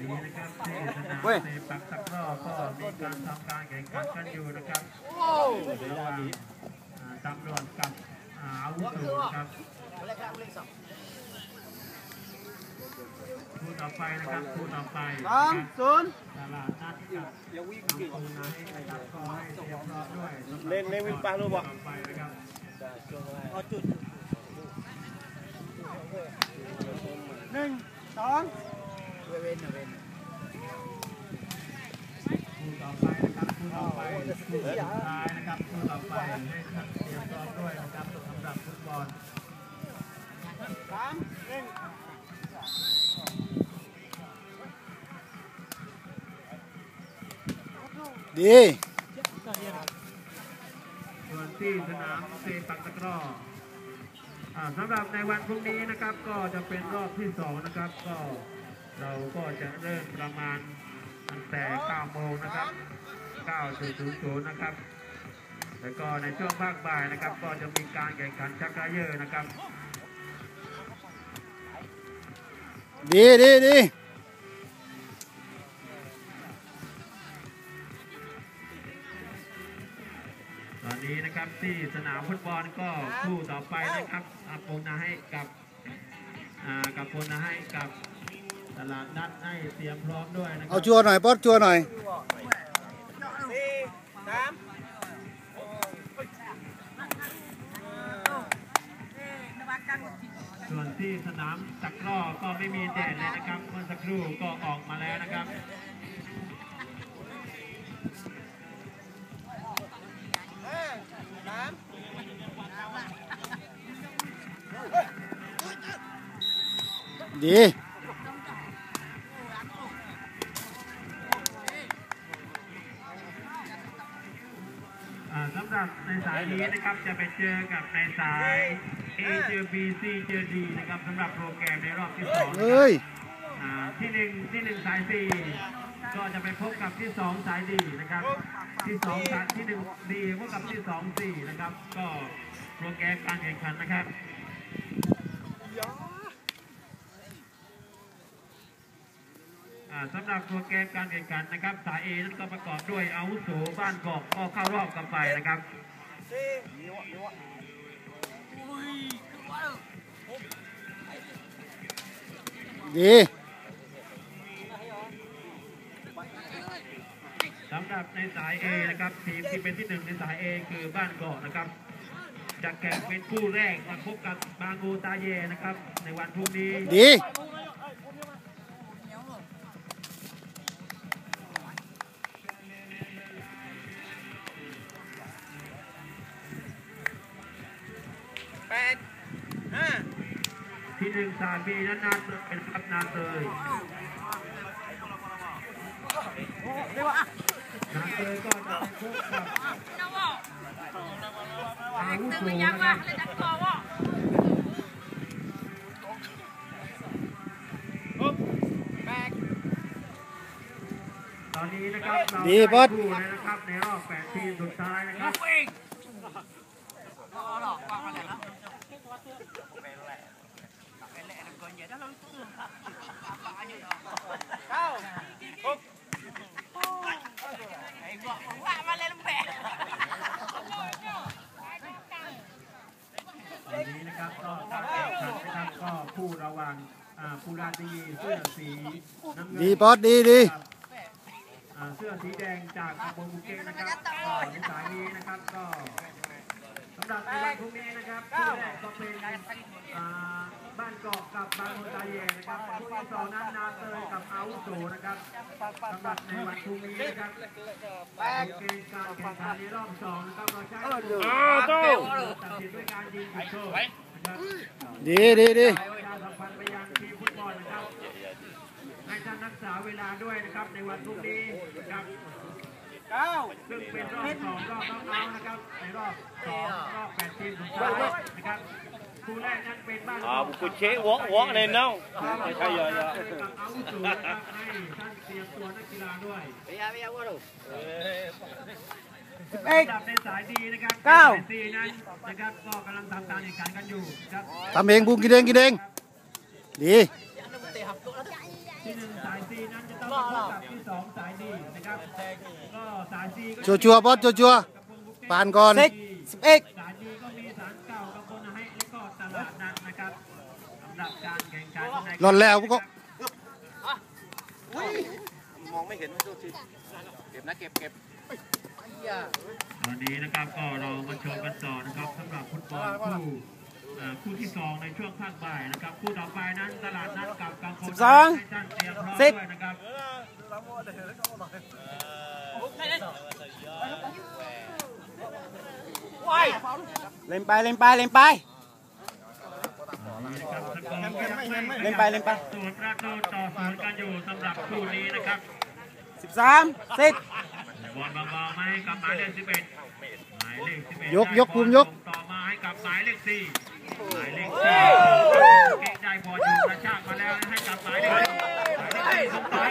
นี้นะครับที่สนามเตะปักตะกร้อก็มีการทำการแข่งขันกันอยู่นะครับระหว่างอ่าตำรวจกับอ่าอาวุโสนะครับคู่ต่อไปนะครับคู่ต่อไปสองศูนย์ตลาดนัดกับทางปูนาให้นะครับก็ให้เตรียมพร้อมด้วยสำหรับเล่นเล่นวิ่งปลารู้บ่ต่อไปนะครับเอาจุดหนึ่งสอง เวนเวนเวนคู่ต่อไปนะครับคู่ต่อไปคู่สุดท้ายนะครับคู่ต่อไปให้เตรียมพร้อมด้วยนะครับสำหรับฟุตบอลสามหนึ่งดีส่วนที่สนามเซปักตะกร้ออ่าสำหรับในวันพรุ่งนี้นะครับก็จะเป็นรอบที่สองนะครับก็ เราก็จะเริ่มประมาณตั้งแต่9โมงนะครับ9.00นะครับ แล้วก็ในช่วงภาคบ่ายนะครับ ก็จะมีการแข่งขันชักกระเยอะนะครับ ดีดีดีตอนนี้นะครับที่สนามฟุตบอลก็คู่ต่อไปนะครับอาปงนาให้กับอ่ากับปงนาให้กับ ตลาดนัดให้เตรียมพร้อมด้วยนะครัเอาชัวร์หน่อยป๊อดชัวร์หน่อย สี่สามส่วนที่สนามตะกร้อก็ไม่มีแดดเลยนะครับเมื่อสักครู่ก็ออกมาแล้วนะครับ ห้าสามดี สำหรับในสายนี้นะครับจะไปเจอกับในสาย A เจอ B C เจอ D นะครับสำหรับโปรแกรมในรอบที่สองนะคเฮ้รับยอ่าที่หนึ่งที่หนึ่งสาย C ก็จะไปพบกับที่สองสาย D นะครับ ที่สองสายที่หนึ่ง D พบกับที่สอง C นะครับ ก็โปรแกรมการแข่งขันนะครับอ่า สำหรับโปรแกรมการแข่งขันนะครับ สาย A นั้นก็ประกอบด้วยอาวุโสบ้านกอกก็เข้ารอบกันไปนะครับสี่ดีสำหรับในสาย A นะครับทีมที่เป็นที่หนึ่งในสาย A คือบ้านเกาะนะครับจะแข่งเป็นคู่แรกมาพบกับบางโกตาเยนะครับ ในวันพรุ่งนี้ดีีหนึ่งสาย B นั้นนาเป็นครับนาเตยนาเตยก็จะพบกับอาวุโสนะครับแปดตอนนี้นะครับเราดีบอสนะครับในรอบแปดทีมสุดท้ายนะครับ เก้าหกตอนนี้นะครับก็การแข่งขันนะครับก็คู่ระหว่างอ่าปูราตีเสื้อสีน้ำเงินดีป๊อดดีดี ครับอ่าเสื้อสีแดงจากอำเภอบุเกตนะครับก็ในสายนี้นะครับก็ สำหรับในวันพรุ่งนี้นะครับคู่แรกก็เป็นอ่าบ้านเกาะกับบางโมตาเยนะครับคู่ที่สองนั้นนาเตยกับอาวุโสนะครับสำหรับในวันพรุ่งนี้นะครับเกมการแข่งขันในรอบสองนะครับเราใช้ตัวอ้าวโต้ตัดสินด้วยการยิงจุดโทษนะครับดีดีดีประชาสัมพันธ์ไปยังทีมฟุตบอลนะครับให้ท่านรักษาเวลาด้วยนะครับในวันพรุ่งนี้นะครับ เก้าซึ่งเป็นรอบสองรอบน็อกเอานะครับในรอบสองรอบแปดทีมสุดท้ายนะครับคู่แรกนั้นเป็นบ้านอ่าบุกเชะวอกวอกเลยน้องไม่ใช่เยอะกับอาวุโสนะครับให้ท่านเตรียมตัวนักกีฬาด้วยพยายามพยายามว่าดูสำหรับในสายดีนะครับในสายซีนั้นนะครับก็กำลังทำการแข่งขันกันอยู่ครับทำเองบูมกินเองกินเองดี ที่หนึ่งสายซีนั้นจะต้องมาพบกับที่สองสายดีนะครับ ก็สายซีก็ชัวชัวร์บอสชัวชัวร์ปานก่อนสิบสิบเอ็ดสายดีก็มีสารเก่ากับคนให้และก็ตลาดนัดนะครับสำหรับการแข่งขันในหล่นแล้วก็มองไม่เห็นไม่สู้ชิเก็บนะเก็บเก็บวันนี้นะครับก็เรามาชมกันต่อนะครับสำหรับฟุตบอลคู่เอ่อคู่ที่สองในช่วงภาคบ่ายนะครับคู่ต่อไปนั้นตลาดนัดกับกังคมให้ท่านเตรียมพร้อม ด้วยนะครับเล่นไปเล่นไปเล่นไปเล่นไปเล่นไปส่วนประตูต่อศูนย์กันอยู่สำหรับคู่นี้นะครับสิบสามสิบบอลเบาๆมาให้กับหมายเลข11หมายเลข11ยกยกภูมิยกต่อมาให้กับหมายเลข4 หมายเลข4เก่งได้บอลอยู่กระชากมาแล้วให้กับหมายเลข